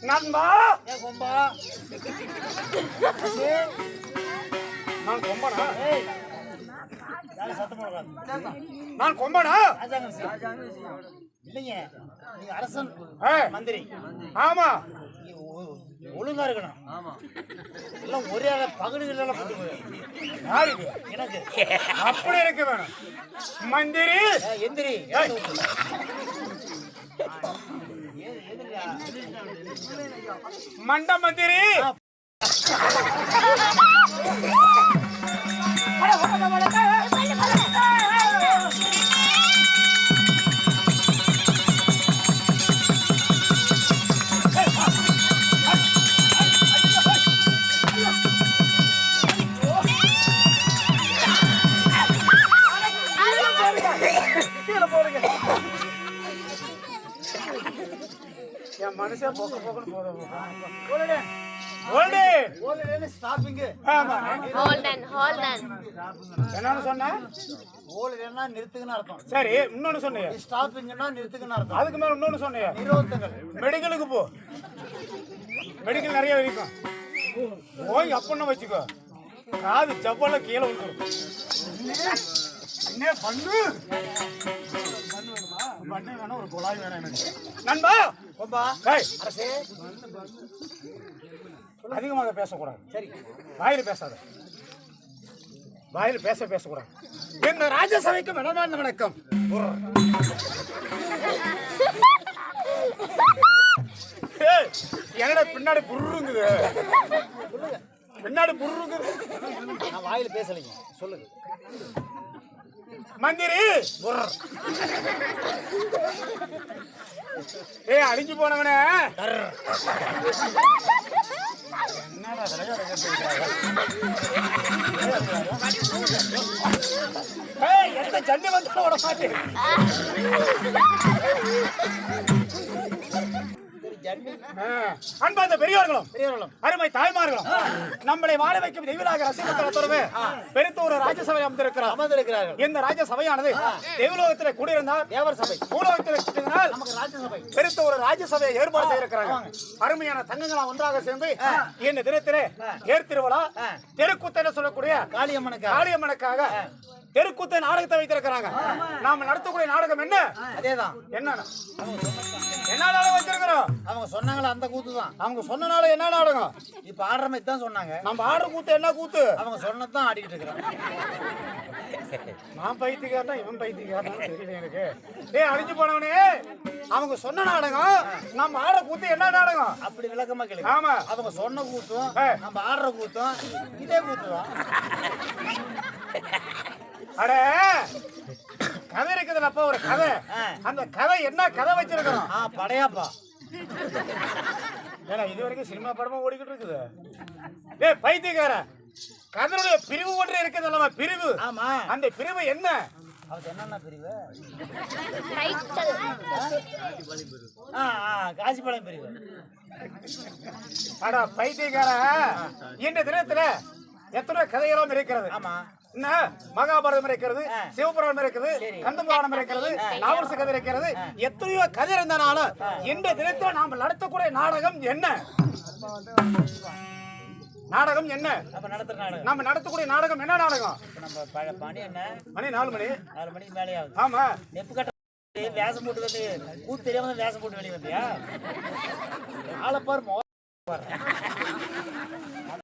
நண்பா! கொம்பா. நான் கொம்பனா? நான் கொம்பனா. இல்லைங்க. நீங்க அரசன். மந்திரி. ஆமா. ஒழுங்கா இருக்கணும். ஆமா. எல்லாம் ஒரே ஆள பகடுகளெல்லாம் போட்டு எனக்கு. அப்படி இருக்க வேணும். மந்திரி. ஏய், எந்திரி ஏய். ஏ- எந்திரிடா. மண்ட என் மனுஷன் போக்க போக்கன்னு போத ஓடுடே. Old ஓடுடேன்னு stopping. என்னன்னு சொன்ன? ஓடுடேன்னா நிறுத்துக்குன்னு அர்த்தம். சரி இன்னொன்னு சொன்னிய. ஸ்டாப்பிங்னா நிறுத்துக்குன்னு அர்த்தம். அதுக்கு மேல இன்னொன்னு சொன்னிய. நிறுவத்துங்கள் மெடிக்கலுக்கு போ. மெடிக்கல் நிறைய இருக்கும் போய் அப்பன்னு வச்சுக்கோ. காது ஜவ்வல்ல கீழே விட்டுரும் என்ன பண்ணு? பண்ணு வேணும் ஒரு குழாய் வேணும் எனக்கு. நண்பா! கொம்பா டேய், அரசே! அதிகமாக பேசக்கூடாது. சரி. வாயில பேசாத. வாயில பேச பேசக்கூடாது. இந்த ராஜசபைக்கு மனமார்ந்த வணக்கம். என்னடா பின்னாடி புருங்குது பின்னாடி புருங்குது நான் வாயில பேசலைங்க. சொல்லுங்க. மந்திரி! ஏ ஏய் அழிஞ்சு போனவனே. எந்த ஜன்னி வந்தாலும் விட மாட்டேன். அன்பார்ந்த பெரியவர்களும் அருமை தாய்மார்களும் நம்மளை வாழ வைக்கும் தெய்வலாக ரசிகத்தரத்துறவே பெருத்தூர் ராஜ்யசபை அமைந்திருக்கிறார் அமர்ந்திருக்கிறார்கள். இந்த ராஜ்யசபையானது தெய்வலோகத்தில் கூடியிருந்தால் தேவர் சபை. பூலோகத்தில் கிட்டினால் நமக்கு ராஜ்யசபை. பெருத்த ஒரு ராஜ்யசபையை ஏற்பாடு செய்திருக்கிறாங்க அருமையான தங்கங்களா ஒன்றாக சேர்ந்து இந்த தினத்திலே தேர் திருவிழா தெருக்கூத்தன்னு சொல்லக்கூடிய காளியம்மனுக்கு காளியம்மனுக்காக தெருக்கூத்த நாடகத்தை வைத்திருக்கிறாங்க. நாம நடத்தக்கூடிய நாடகம் என்ன? அதேதான். என்ன? என்ன நாடகம் வச்சிருக்கிறோம் அவங்க சொன்னாங்களே அந்த கூத்து தான். அவங்க சொன்ன நாடகம் என்ன நாடகம்? இப்ப ஆடுற மாதிரி தான் சொன்னாங்க. நம்ம ஆடுற கூத்து என்ன கூத்து? அவங்க சொன்னதான் ஆடிக்கிட்டு இருக்கிறாங்க நான் பைத்தியக்காரனா இவன் பைத்தியக்காரனா தெரியல எனக்கு. டேய் அழிஞ்சு போனவனே. அவங்க சொன்ன நாடகம் நம்ம ஆடுற கூத்து என்ன நாடகம்? அப்படி விளக்கமா கேளுங்க. ஆமா. அவங்க சொன்ன கூத்தும். நம்ம ஆடுற கூத்தும் இதே கூத்து தான். அட! கதை இருக்குதுல்லப்பா ஒரு கதை. அந்த கதை என்ன கதை வச்சிருக்கிறோம் ஆ படையாப்பா. ஏன்னா இது வரைக்கும் சினிமா படமா ஓடிக்கிட்டு இருக்குது. டேய் பைத்தியக்கார கதனுடைய பிரிவு ஒன்று இருக்குது அல்லவா? பிரிவு. ஆமா. அந்த பிரிவு என்ன? அவருக்கு என்னென்ன பிரிவு? டைட்டில். ஆ ஆ காசிபாளையம் பிரிவு. அட பைத்தியக்கார இந்த தினத்துல எத்தனை கதைகளும் இருக்கிறது. ஆமா. என்ன மகாபாரதம் இருக்கிறது. சிவபுராணம் இருக்கிறது. கந்தபுராணம் இருக்கிறது நாவரச கதை இருக்கிறது எத்தனையோ கதை இருந்தனாலும் இந்த தினத்துல நாம நடத்தக்கூடிய நாடகம் என்ன? நாடகம் என்ன? நம்ம நடத்தக்கூடிய நாடகம் என்ன நாடகம்? மணி நாலு மணி. நாலு மணிக்கு மேலே ஆமா. நெப்பு கட்ட வேஷம் போட்டு வந்து கூத்து தெரியாம வேஷம் போட்டு வெளியே வந்தியா? ஆளை பாரு